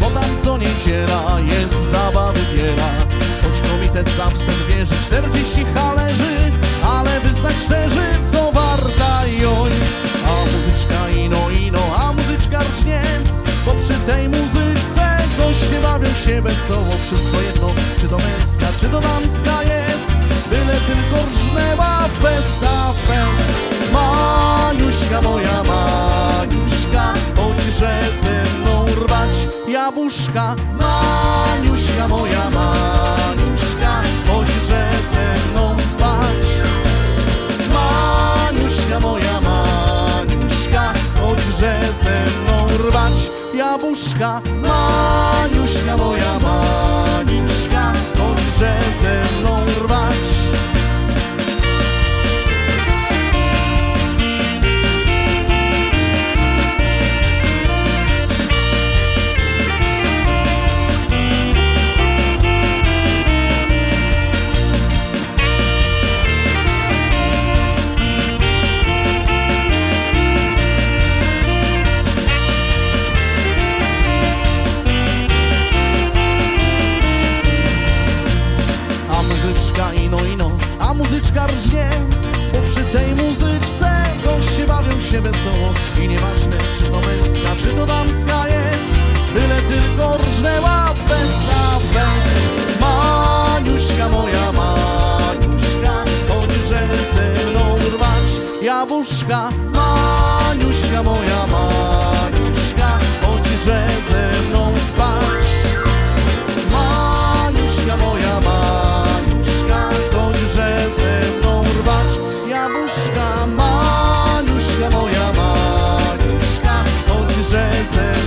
bo tam co niedziela jest zabawy wiela. Choć komitet za wstęp bierze 40 hależy, ale wyznać szczerzy, co warta joj. A muzyczka ino ino, a muzyczka rcznie, bo przy tej muzyczce goście bawią się wesoło. Wszystko jedno, czy to męska, czy to damska jest, byle tylko rżnęła jabłuszka. Maniuśka moja, Maniuśka, chodź, że mną spać. Maniuśka moja, Maniuśka, chodź, że mną rwać jabłuszka. Maniuśka moja, Maniuśka, rżnie Bo przy tej muzyczce goście bawią się wesoło. I nieważne czy to męska, czy to damska jest Byle tylko rżnęła festa fest Maniuśka moja, Maniuśka Chodź, że ze mną rwać jabłuszka. Maniuśka moja, Maniuszka, Maniuszka moja Maniuszka Chodź, że ze